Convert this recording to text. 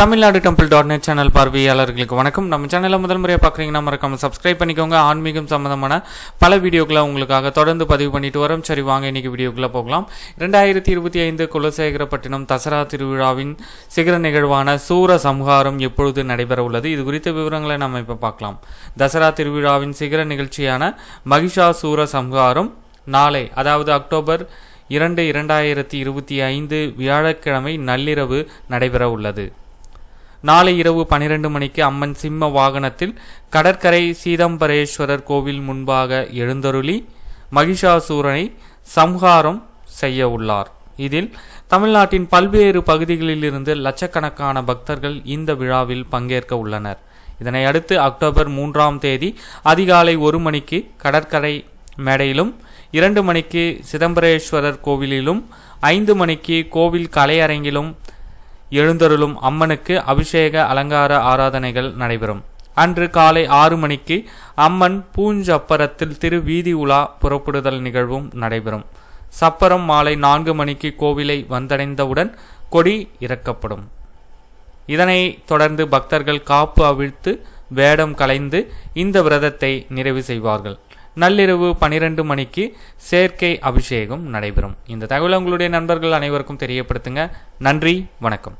Tamilnadu temple dot net channel பார்வையாளர்களுக்கு வணக்கம். நம்ம சேனலில் முதல் முறையாக பார்க்குறீங்கன்னா மறக்காம சப்ஸ்கிரைப் பண்ணிக்கோங்க. ஆன்மீகம் சம்மந்தமான பல வீடியோக்களை உங்களுக்காக தொடர்ந்து பதிவு பண்ணிட்டு வரோம். சரி வாங்க இன்றைக்கி வீடியோக்குள்ளே போகலாம். ரெண்டாயிரத்தி இருபத்தி ஐந்து குலசேகரப்பட்டினம் தசரா திருவிழாவின் சிகர நிகழ்வான சூர சம்ஹாரம் எப்பொழுது நடைபெற உள்ளது? இது குறித்த விவரங்களை நம்ம இப்போ பார்க்கலாம். தசரா திருவிழாவின் சிகர நிகழ்ச்சியான மகிஷா சூர சம்ஹாரம் நாளை அதாவது அக்டோபர் இரண்டு இரண்டாயிரத்தி இருபத்தி ஐந்து வியாழக்கிழமை நள்ளிரவு நடைபெற உள்ளது. நாளை இரவு பனிரெண்டு மணிக்கு அம்மன் சிம்ம வாகனத்தில் கடற்கரை சீதம்பரேஸ்வரர் கோவில் முன்பாக எழுந்தருளி மகிஷாசூரனை சம்ஹாரம் செய்ய உள்ளார். இதில் தமிழ்நாட்டின் பல்வேறு பகுதிகளிலிருந்து லட்சக்கணக்கான பக்தர்கள் இந்த விழாவில் பங்கேற்க உள்ளனர். இதனை அடுத்து அக்டோபர் மூன்றாம் தேதி அதிகாலை ஒரு மணிக்கு கடற்கரை மேடையிலும் இரண்டு மணிக்கு சிதம்பரேஸ்வரர் கோவிலிலும் ஐந்து மணிக்கு கோவில் கலையரங்கிலும் எழுந்தருளும் அம்மனுக்கு அபிஷேக அலங்கார ஆராதனைகள் நடைபெறும். அன்று காலை ஆறு மணிக்கு அம்மன் பூஞ்சப்பரத்தில் திருவீதி உலா புறப்படுதல் நிகழ்வும் நடைபெறும். சப்பரம் மாலை நான்கு மணிக்கு கோவிலை வந்தடைந்தவுடன் கொடி இறக்கப்படும். இதனை தொடர்ந்து பக்தர்கள் காப்பு அவிழ்த்து வேடம் கலைந்து இந்த விரதத்தை நிறைவு செய்வார்கள். நள்ளிரவு பனிரெண்டு மணிக்கு சேர்க்கை அபிஷேகம் நடைபெறும். இந்த தகவலை உங்களுடைய நண்பர்கள் அனைவருக்கும் தெரியப்படுத்துங்க. நன்றி வணக்கம்.